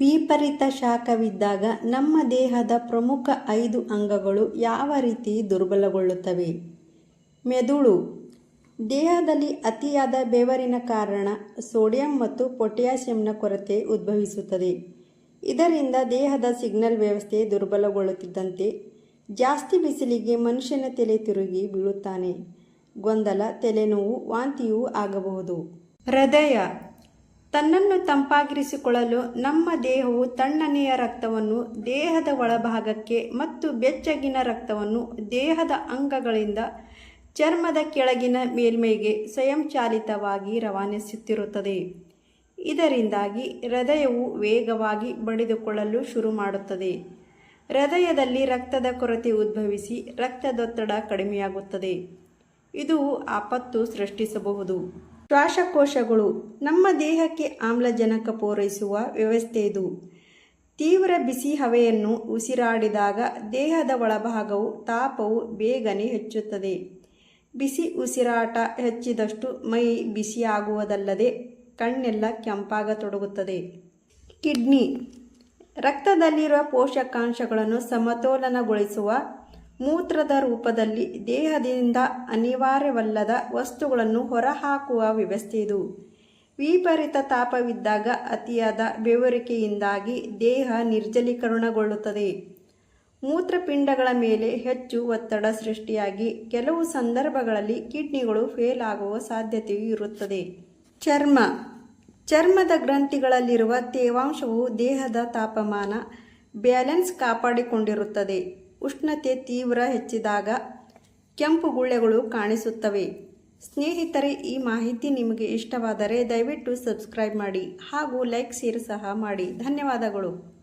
ವಿಪರೀತ ಶಾಖವಿದ್ದಾಗ ನಮ್ಮ ದೇಹದ ಪ್ರಮುಖ ಐದು ಅಂಗಗಳು ಯಾವ ರೀತಿ ದುರ್ಬಲಗೊಳ್ಳುತ್ತವೆ? ಮೆದುಳು. ದೇಹದಲ್ಲಿ ಅತಿಯಾದ ಬೆವರಿನ ಕಾರಣ ಸೋಡಿಯಂ ಮತ್ತು ಪೊಟ್ಯಾಸಿಯಂನ ಕೊರತೆ ಉದ್ಭವಿಸುತ್ತದೆ. ಇದರಿಂದ ದೇಹದ ಸಿಗ್ನಲ್ ವ್ಯವಸ್ಥೆ ದುರ್ಬಲಗೊಳ್ಳುತ್ತಿದ್ದಂತೆ ಜಾಸ್ತಿ ಬಿಸಿಲಿಗೆ ಮನುಷ್ಯನ ತಲೆ ತಿರುಗಿ ಬೀಳುತ್ತಾನೆ. ಗೊಂದಲ, ತಲೆನೋವು, ವಾಂತಿಯೂ ಆಗಬಹುದು. ಹೃದಯ. ತನ್ನನ್ನು ತಂಪಾಗಿರಿಸಿಕೊಳ್ಳಲು ನಮ್ಮ ದೇಹವು ತಣ್ಣನೆಯ ರಕ್ತವನ್ನು ದೇಹದ ಒಳಭಾಗಕ್ಕೆ ಮತ್ತು ಬೆಚ್ಚಗಿನ ರಕ್ತವನ್ನು ದೇಹದ ಅಂಗಗಳಿಂದ ಚರ್ಮದ ಕೆಳಗಿನ ಮೇಲ್ಮೈಗೆ ಸ್ವಯಂಚಾಲಿತವಾಗಿ ರವಾನಿಸುತ್ತಿರುತ್ತದೆ. ಇದರಿಂದಾಗಿ ಹೃದಯವು ವೇಗವಾಗಿ ಬಡಿದುಕೊಳ್ಳಲು ಶುರು ಮಾಡುತ್ತದೆ. ಹೃದಯದಲ್ಲಿ ರಕ್ತದ ಕೊರತೆ ಉದ್ಭವಿಸಿ ರಕ್ತದೊತ್ತಡ ಕಡಿಮೆಯಾಗುತ್ತದೆ. ಇದು ಆಪತ್ತು ಸೃಷ್ಟಿಸಬಹುದು. ಶ್ವಾಸಕೋಶಗಳು ನಮ್ಮ ದೇಹಕ್ಕೆ ಆಮ್ಲಜನಕ ಪೂರೈಸುವ ವ್ಯವಸ್ಥೆ ಇದು ತೀವ್ರ ಬಿಸಿ ಹವೆಯನ್ನು ಉಸಿರಾಡಿದಾಗ ದೇಹದ ಒಳಭಾಗವು ತಾಪವು ಬೇಗನೆ ಹೆಚ್ಚುತ್ತದೆ. ಬಿಸಿ ಉಸಿರಾಟ ಹೆಚ್ಚಿದಷ್ಟು ಮೈ ಬಿಸಿಯಾಗುವುದಲ್ಲದೆ ಕಣ್ಣೆಲ್ಲ ಕೆಂಪಾಗತೊಡಗುತ್ತದೆ. ಕಿಡ್ನಿ. ರಕ್ತದಲ್ಲಿರುವ ಪೋಷಕಾಂಶಗಳನ್ನು ಸಮತೋಲನಗೊಳಿಸುವ ಮೂತ್ರದ ರೂಪದಲ್ಲಿ ದೇಹದಿಂದ ಅನಿವಾರ್ಯವಲ್ಲದ ವಸ್ತುಗಳನ್ನು ಹೊರಹಾಕುವ ವ್ಯವಸ್ಥೆ ಇದು. ವಿಪರೀತ ತಾಪವಿದ್ದಾಗ ಅತಿಯಾದ ಬೆವರಿಕೆಯಿಂದಾಗಿ ದೇಹ ನಿರ್ಜಲೀಕರಣಗೊಳ್ಳುತ್ತದೆ. ಮೂತ್ರಪಿಂಡಗಳ ಮೇಲೆ ಹೆಚ್ಚು ಒತ್ತಡ ಸೃಷ್ಟಿಯಾಗಿ ಕೆಲವು ಸಂದರ್ಭಗಳಲ್ಲಿ ಕಿಡ್ನಿಗಳು ಫೇಲ್ ಆಗುವ ಸಾಧ್ಯತೆಯೂ ಇರುತ್ತದೆ. ಚರ್ಮ. ಚರ್ಮದ ಗ್ರಂಥಿಗಳಲ್ಲಿರುವ ತೇವಾಂಶವು ದೇಹದ ತಾಪಮಾನ, ಬ್ಯಾಲೆನ್ಸ್ ಕಾಪಾಡಿಕೊಂಡಿರುತ್ತದೆ. ಉಷ್ಣತೆ ತೀವ್ರ ಹೆಚ್ಚಿದಾಗ ಕೆಂಪು ಗುಳ್ಳೆಗಳು ಕಾಣಿಸುತ್ತವೆ. ಸ್ನೇಹಿತರೆ, ಈ ಮಾಹಿತಿ ನಿಮಗೆ ಇಷ್ಟವಾದರೆ ದಯವಿಟ್ಟು ಸಬ್ಸ್ಕ್ರೈಬ್ ಮಾಡಿ ಹಾಗೂ ಲೈಕ್, ಶೇರ್ ಸಹ ಮಾಡಿ. ಧನ್ಯವಾದಗಳು.